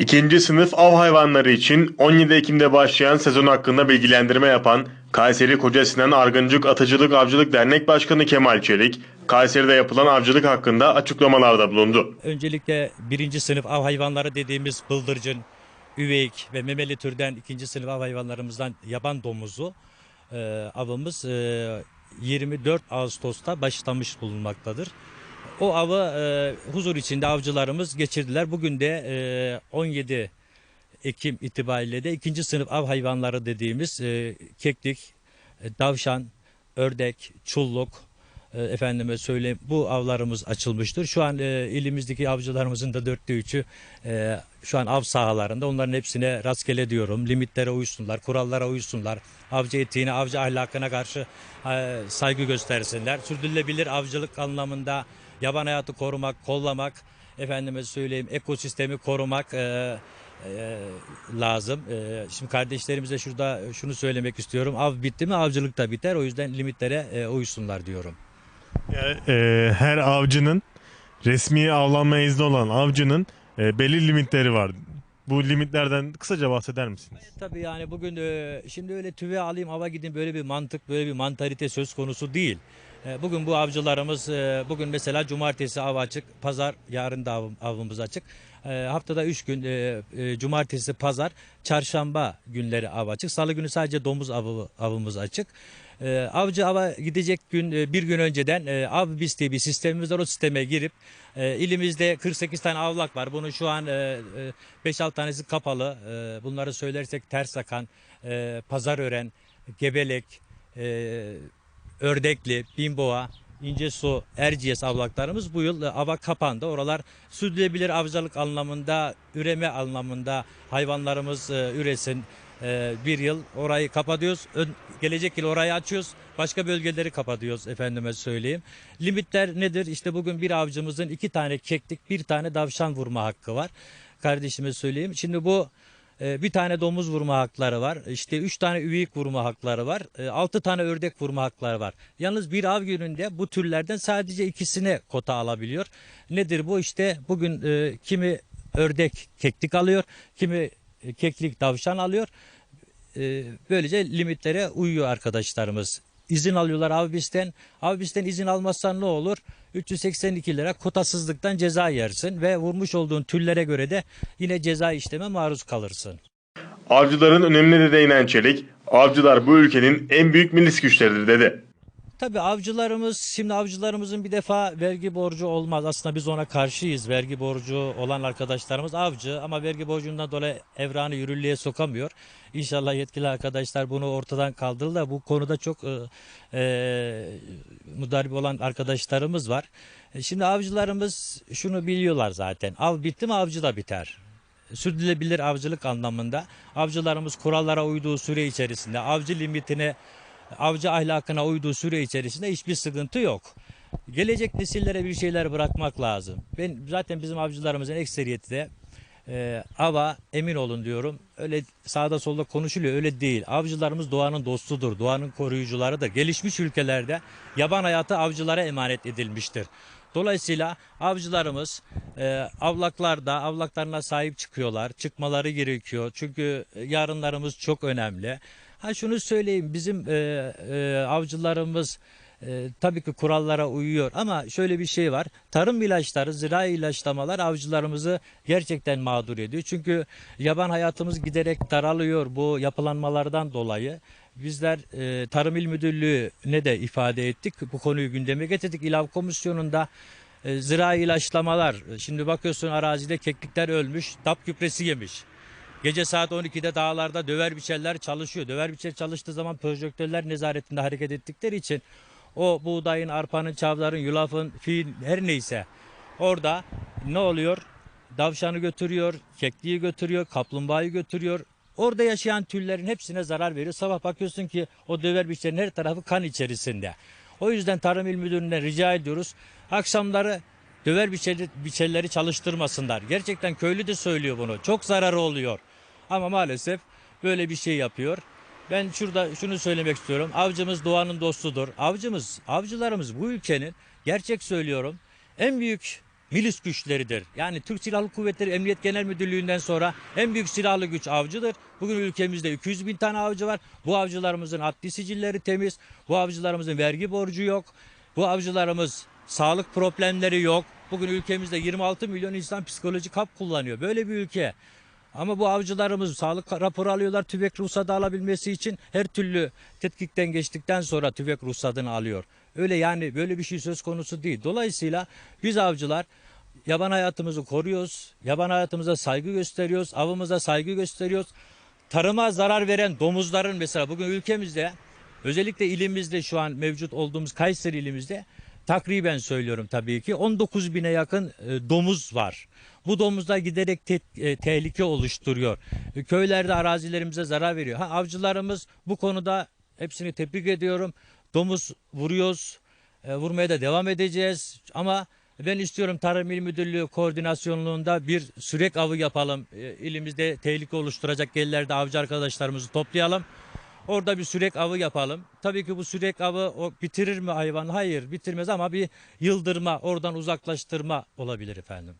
İkinci sınıf av hayvanları için 17 Ekim'de başlayan sezon hakkında bilgilendirme yapan Kayseri Koca Sinan Argıncık Atıcılık Avcılık Dernek Başkanı Kemal Çelik, Kayseri'de yapılan avcılık hakkında açıklamalarda bulundu. Öncelikle birinci sınıf av hayvanları dediğimiz bıldırcın, üveyik ve memeli türden ikinci sınıf av hayvanlarımızdan yaban domuzu e, avımız e, 24 Ağustos'ta başlamış bulunmaktadır. O avı e, huzur içinde avcılarımız geçirdiler. Bugün de e, 17 Ekim itibariyle de ikinci sınıf av hayvanları dediğimiz e, keklik, e, davşan, ördek, çulluk, e, efendime söyleyeyim bu avlarımız açılmıştır. Şu an e, ilimizdeki avcılarımızın da dörtte üçü e, şu an av sahalarında. Onların hepsine rastgele diyorum. Limitlere uysunlar, kurallara uysunlar. Avcı etiğine, avcı ahlakına karşı e, saygı göstersinler. Sürdürülebilir avcılık anlamında yaban hayatı korumak, kollamak, efendime söyleyeyim ekosistemi korumak e, e, lazım. E, şimdi kardeşlerimize şurada şunu söylemek istiyorum. Av bitti mi avcılık da biter. O yüzden limitlere e, uysunlar diyorum. Yani, e, her avcının resmi avlanma izni olan avcının e, belli limitleri var. Bu limitlerden kısaca bahseder misiniz? Tabii yani bugün e, şimdi öyle tüve alayım ava gidin böyle bir mantık böyle bir mantalite söz konusu değil. E, Bugün bu avcılarımız e, bugün mesela cumartesi av açık, pazar yarın da av- avımız açık. E, Haftada 3 gün e, e, cumartesi, pazar, çarşamba günleri av açık. Salı günü sadece domuz avı, avımız açık. E, Avcı ava gidecek gün bir gün önceden av biz diye bir sistemimiz var. O sisteme girip ilimizde 48 tane avlak var. Bunun şu an e, e, 5-6 tanesi kapalı. Bunları söylersek ters akan, e, pazarören, gebelek, ördekli, binboğa, İncesu, Erciyes avlaklarımız bu yıl e, ava kapandı. Oralar sürdürülebilir avcılık anlamında, üreme anlamında hayvanlarımız e, üresin. E, bir yıl orayı kapatıyoruz. Gelecek yıl orayı açıyoruz. Başka bölgeleri kapatıyoruz efendime söyleyeyim. Limitler nedir? İşte bugün bir avcımızın iki tane keklik, bir tane davşan vurma hakkı var. Kardeşime söyleyeyim. Şimdi bu e, bir tane domuz vurma hakları var. İşte üç tane üyük vurma hakları var. E, Altı tane ördek vurma hakları var. Yalnız bir av gününde bu türlerden sadece ikisine kota alabiliyor. Nedir bu? İşte bugün e, kimi ördek keklik alıyor, kimi e, keklik tavşan alıyor. E, Böylece limitlere uyuyor arkadaşlarımız. İzin alıyorlar avbisten. Avbisten izin almazsan ne olur? 382 lira kotasızlıktan ceza yersin ve vurmuş olduğun türlere göre de yine ceza işleme maruz kalırsın. Avcıların önemine de değinen Çelik, avcılar bu ülkenin en büyük milis güçleridir dedi. Tabii avcılarımız, şimdi avcılarımızın bir defa vergi borcu olmaz. Aslında biz ona karşıyız. Vergi borcu olan arkadaşlarımız avcı ama vergi borcundan dolayı evranı yürürlüğe sokamıyor. İnşallah yetkili arkadaşlar bunu ortadan kaldırırlar. Bu konuda çok e, e, mudarip olan arkadaşlarımız var. E, Şimdi avcılarımız şunu biliyorlar zaten. Av bitti mi avcı da biter sürdürülebilir avcılık anlamında avcılarımız kurallara uyduğu süre içerisinde avcı limitine avcı ahlakına uyduğu süre içerisinde hiçbir sıkıntı yok. Gelecek nesillere bir şeyler bırakmak lazım. Ben zaten bizim avcılarımızın ekseriyeti de e, ava emin olun diyorum. Öyle sağda solda konuşuluyor öyle değil. Avcılarımız doğanın dostudur. Doğanın koruyucularıdır. Gelişmiş ülkelerde yaban hayatı avcılara emanet edilmiştir. Dolayısıyla avcılarımız e, avlaklarda avlaklarına sahip çıkıyorlar. Çıkmaları gerekiyor. Çünkü e, yarınlarımız çok önemli. Ha şunu söyleyeyim bizim e, e, avcılarımız e, tabii ki kurallara uyuyor ama şöyle bir şey var. Tarım ilaçları, zirai ilaçlamalar avcılarımızı gerçekten mağdur ediyor. Çünkü yaban hayatımız giderek daralıyor bu yapılanmalardan dolayı. Bizler e, Tarım İl Müdürlüğü'ne de ifade ettik. Bu konuyu gündeme getirdik. İlav Komisyonu'nda e, zirai ilaçlamalar. Şimdi bakıyorsun arazide keklikler ölmüş, dap gübresi yemiş. Gece saat 12'de dağlarda döver biçerler çalışıyor. Döver biçer çalıştığı zaman projektörler nezaretinde hareket ettikleri için o buğdayın, arpanın, çavdarın, yulafın, fiil her neyse orada ne oluyor? Davşanı götürüyor, kekliği götürüyor, kaplumbağayı götürüyor. Orada yaşayan türlerin hepsine zarar veriyor. Sabah bakıyorsun ki o döver biçerin her tarafı kan içerisinde. O yüzden Tarım İl Müdürlüğü'ne rica ediyoruz. Akşamları döver biçerleri çalıştırmasınlar. Gerçekten köylü de söylüyor bunu. Çok zararı oluyor. Ama maalesef böyle bir şey yapıyor. Ben şurada şunu söylemek istiyorum. Avcımız doğanın dostudur. Avcımız, avcılarımız bu ülkenin gerçek söylüyorum en büyük milis güçleridir. Yani Türk Silahlı Kuvvetleri Emniyet Genel Müdürlüğü'nden sonra en büyük silahlı güç avcıdır. Bugün ülkemizde 200 bin tane avcı var. Bu avcılarımızın adli sicilleri temiz. Bu avcılarımızın vergi borcu yok. Bu avcılarımız sağlık problemleri yok. Bugün ülkemizde 26 milyon insan psikolojik hap kullanıyor. Böyle bir ülke. Ama bu avcılarımız sağlık raporu alıyorlar tüfek ruhsatı alabilmesi için her türlü tetkikten geçtikten sonra tüfek ruhsatını alıyor. Öyle yani böyle bir şey söz konusu değil. Dolayısıyla biz avcılar yaban hayatımızı koruyoruz. Yaban hayatımıza saygı gösteriyoruz. Avımıza saygı gösteriyoruz. Tarıma zarar veren domuzların mesela bugün ülkemizde özellikle ilimizde şu an mevcut olduğumuz Kayseri ilimizde takriben söylüyorum tabii ki 19 bine yakın e, domuz var. Bu domuzlar giderek te- e, tehlike oluşturuyor. E, köylerde arazilerimize zarar veriyor. Ha, avcılarımız bu konuda hepsini tebrik ediyorum. Domuz vuruyoruz. E, vurmaya da devam edeceğiz. Ama ben istiyorum Tarım İl Müdürlüğü koordinasyonluğunda bir sürek avı yapalım. E, ilimizde tehlike oluşturacak yerlerde avcı arkadaşlarımızı toplayalım. Orada bir sürek avı yapalım. Tabii ki bu sürek avı o bitirir mi hayvan? Hayır bitirmez ama bir yıldırma, oradan uzaklaştırma olabilir efendim.